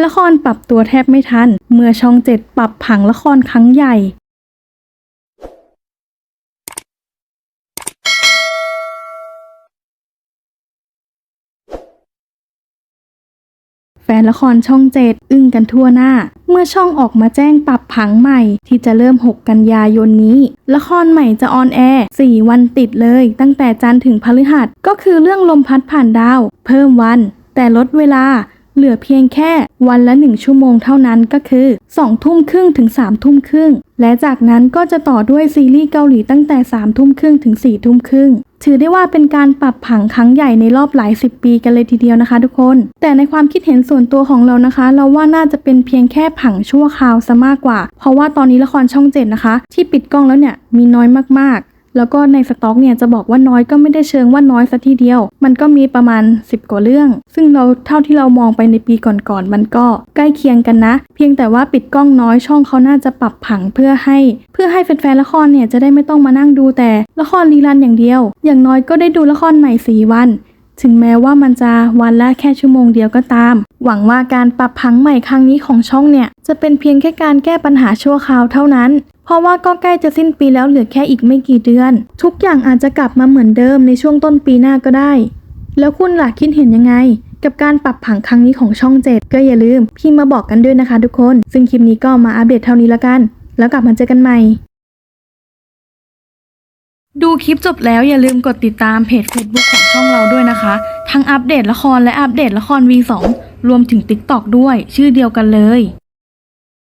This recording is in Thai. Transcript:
นละครปรับตัวแทบไม่ทัน เมื่อช่องเจ็ดปรับผังละครครั้งใหญ่ แฟนละครช่องเจ็ดอึ้งกันทั่วหน้า เมื่อช่องออกมาแจ้งปรับผังใหม่ที่จะเริ่ม 6 กันยายนนี้ ละครใหม่จะออนแอร์ 4 วันติดเลย ตั้งแต่จันทร์ถึงพฤหัส ก็คือเรื่องลมพัดผ่านดาว เพิ่มวัน แต่ลดเวลา เหลือเพียงแค่วันละ 1 ชั่วโมงเท่านั้นก็คือ 2 ทุ่มครึ่งถึง 3 ทุ่มครึ่ง และจากนั้นก็จะต่อด้วยซีรีส์เกาหลีตั้งแต่ 3 ทุ่มครึ่งถึง 4 ทุ่มครึ่งถือได้ว่าเป็นการปรับผังครั้งใหญ่ในรอบหลายสิบปีกันเลยทีเดียวนะคะทุกคน แต่ในความคิดเห็นส่วนตัวของเรานะคะ เราว่าน่าจะเป็นเพียงแค่ผังชั่วคราวซะมากกว่า เพราะว่าตอนนี้ละครช่องเจ็ดนะคะ ที่ปิดกล้องแล้วเนี่ยมีน้อยมาก แล้วก็ในสต็อกเนี่ยจะบอกว่าน้อยก็ไม่ได้เชิงว่าน้อยซะทีเดียว มันก็มีประมาณ 10 กว่าเรื่อง ซึ่งเราเท่าที่เรามองไปในปีก่อนๆมันก็ใกล้เคียงกันนะ เพียงแต่ว่าปิดกล้องน้อยช่องเขาน่าจะปรับผังเพื่อให้ เพื่อให้แฟนๆละครเนี่ยจะได้ไม่ต้องมานั่งดูแต่ละครรีรันอย่างเดียว อย่างน้อยก็ได้ดูละครใหม่4วัน ถึงแม้ว่ามันจะวันละแค่ชั่วโมงเดียวก็ตาม หวังว่าการปรับผังใหม่ครั้งนี้ของช่องเนี่ยจะเป็นเพียงแค่การแก้ปัญหาชั่วคราวเท่านั้น ราะว่าก็ใกล้จะสิ้นปีแล้วเหลือแค่อีกไม่กี่เดือน ทุกอย่างอาจจะกลับมาเหมือนเดิมในช่วงต้นปีหน้าก็ได้ แล้วคุณล่ะคิดเห็นยังไง กับการปรับผังครั้งนี้ของช่อง7ก็อย่าลืมพิมพ์มาบอกกันด้วยนะคะทุกคน ซึ่งคลิปนี้ก็มาอัปเดตเท่านี้ละกัน แล้วกลับมาเจอกันใหม่ ดูคลิปจบแล้วอย่าลืมกดติดตามเพจ Facebook ของช่องเราด้วยนะคะ ทั้งอัปเดตละครและอัปเดตละคร V2 รวมถึง TikTok ด้วย ชื่อเดียวกันเลย